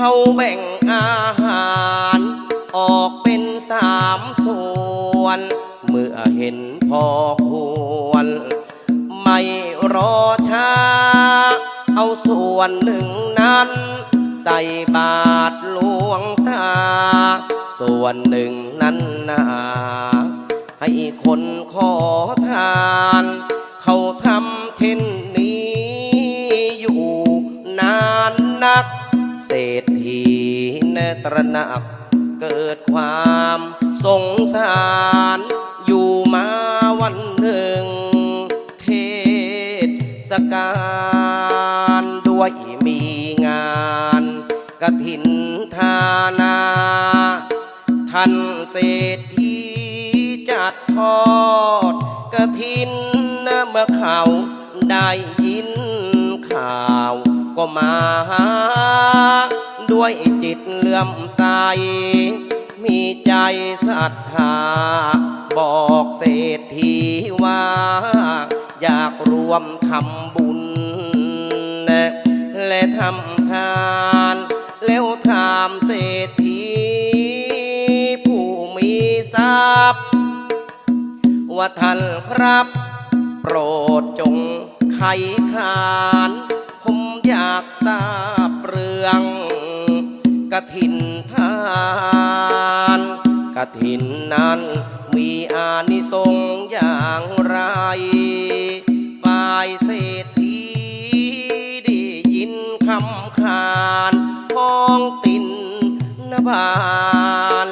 เขาแบ่งอาหาร ออกเป็นสามส่วน เมื่อเห็นพอควร ไม่รอช้า เอาส่วนหนึ่งนั้น ใส่บาทหลวงตา ส่วนหนึ่งนั้นนาให้คนขอทาน เขาทำเช่นนี้อยู่นานนัก เศรษฐีเนตรนักเกิดความสงสารอยู่มาวันหนึ่ง เทศกาลด้วยมีงานกระถินทานา ท่านเศรษฐีจัดทอดกระถินเมื่อเขาได้ยินข่าว ก็มาหา ด้วยจิตเลื่อมใส มีใจศรัทธา บอกเศรษฐีว่า อยากรวมทำบุญ และทำทาน แล้วถามเศรษฐี ผู้มีทรัพย์ ว่าท่านครับ โปรดจงไขขานากทราบเรื่องกระถินทานกระถินนั้นมีอานิสงส์อย่างไร ฝ่ายเศรษฐีได้ยินคำขานพ้องตินนบาน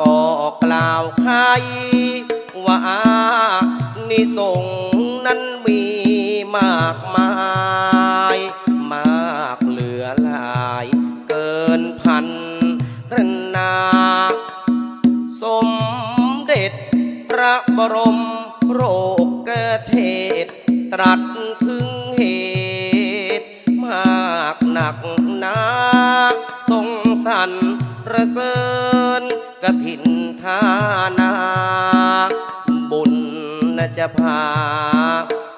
ก็กล่าวใครว่านิสงส์ บรมโรคเกเทศ ตรัสถึงเหตุ มากหนักหนาทรงสันระเสริญกระถินทานา บุญน่ะจะพา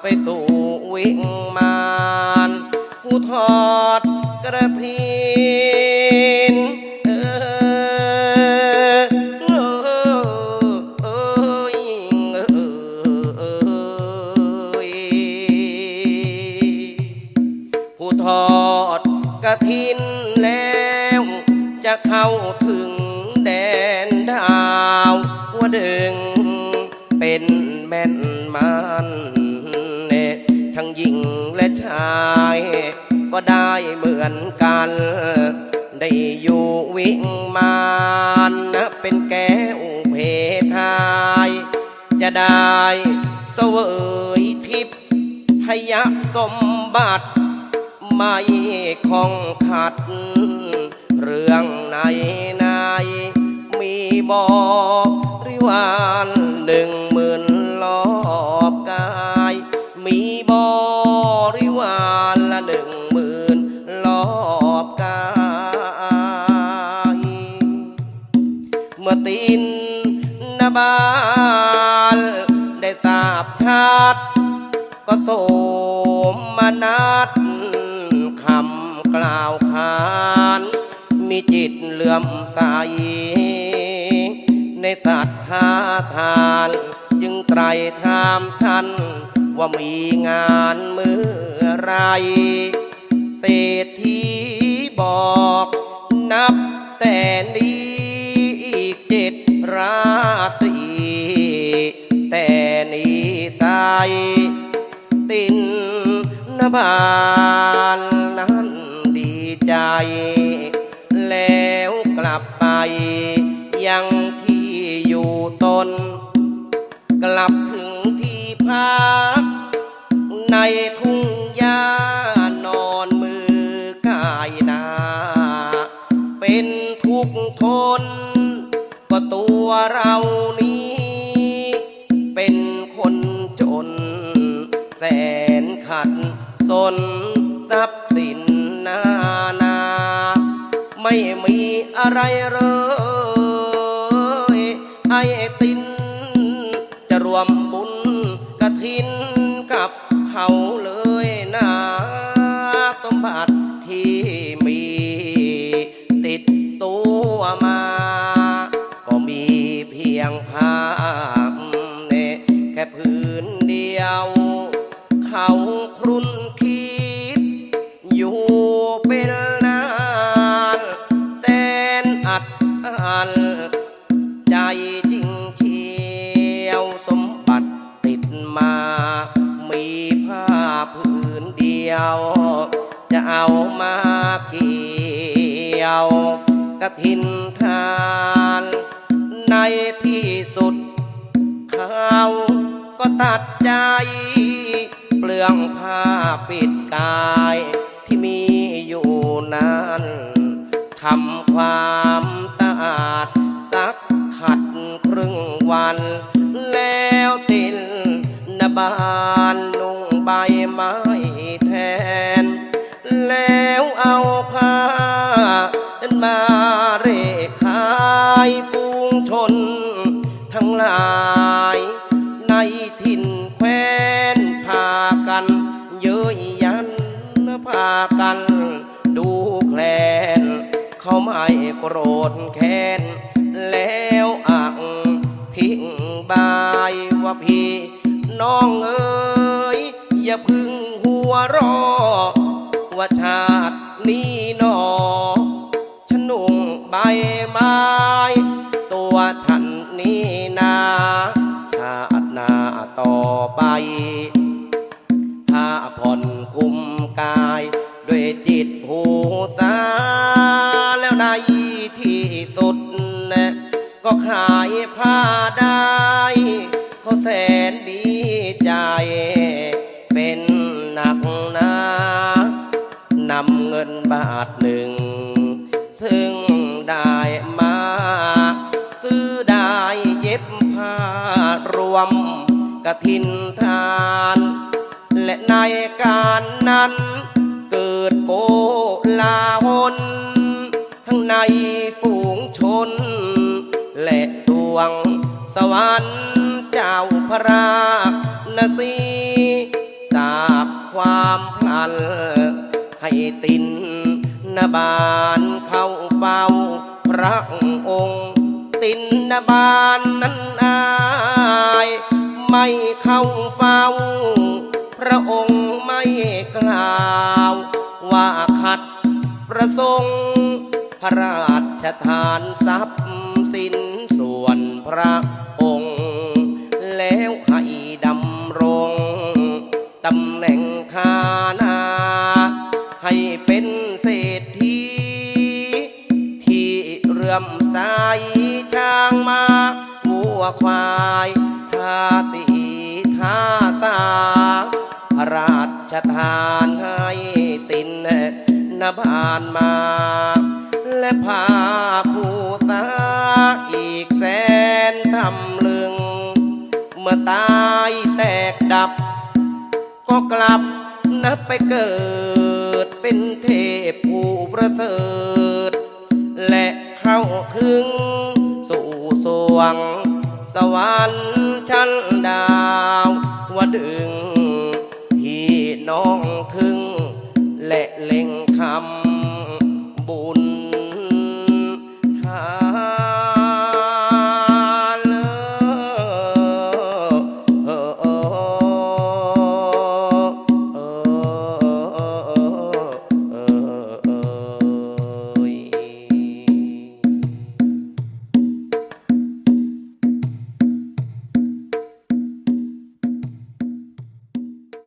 ไปสู่วิมานผู้ทอดกระถิ เข้าถึงแดนดาวว่าดึง เป็นแม่นมันเนทั้งหญิงและชาย ก็ได้เหมือนกัน ได้อยู่วิ่งมานนะเป็นแก้วเพทาย จะได้เสวยทิพย์พยสมบัติไม่ของขัด เรื่อง นในมีบอกริวารหนึ่งหมื่นรอบกาย มีบริวารละหนึ่งหมื่นรอบกายเมื่อตีนนบาลได้ทราบชัดก็โสมนัดคำกล่าวขา มีจิตเลื่อมใส ในสัตว์หาทาน จึงไตรถามท่านว่ามีงานเมื่อไร เศรษฐีบอกนับแต่นี้อีกเจ็ดราตรีแต่นี้ใสตินนบา ยังที่อยู่ตน กลับถึงที่พัก ในทุ่งหญ้านอนมือกายนา เป็นทุกข์ทน ก็ตัวเรานี้ เป็นคนจน แสนขัดสนทรัพย์สินนานา ไม่มีอะไรเลย ทินกับเขาเลยนะสมบัติที่มีติดตัวมา ก็มีเพียงผ้าเนแค่พื้นเดียว เขาครุ่น เอามาเกี่ยวกระถินทาน ในที่สุด เขาก็ตัดใจ เปลืองผ้าปิดกายที่มีอยู่นั้นทำความสะอาดซักขัดครึ่งวัน แล้วตินนบานลุงใบไม้ เอาผ้านั้นมาเรขายฟูงชน ทั้งหลาย ในถิ่นแคว้นพากัน เย้ยยันพากัน ดูแคลน เขาไม่โกรธแค้น แล้วอักทิ้งบายว่าพี่น้องเอ๋ยอย่าพึ่งหัวรอว่าชาติ นี้หนอฉันนุ่งใบไม้ ตัวฉันนี่นา ชาติหน้าต่อไปถ้าผ่อนคุมกาย ด้วยจิตหูสา แล้วในที่สุดนะก็ขายผ้าได้ เขาแสนดีใจ ทหนึ่ง ซึ่งได้มา ซื้อได้เย็บผ้ารวมกระถินทาน และในการนั้นเกิดโกลาหนทั้งในฝูงชน และสวงสวรรค์เจ้าพระราณสีทราบความพลันให้ติน นบานเข้าเฝ้าพระองค์ ตินนบานนั้นอาย ไม่เข้าเฝ้า พระองค์ไม่กล่าว ว่าขัดประสงค์ พระราชทานทรัพย์สินส่วนพระองค์ ที่เรื่อมใสช้างมาวัวควายทาสีทาสาพระราชทานให้ตินนบานมา และพาผู้สาอีกแสนทำลึง เมื่อตายแตกดับ ก็กลับนับไปเกิดเป็นเทพผู้ประเสริฐและ เข้าถึงสู่สวงสวรรค์ชั้น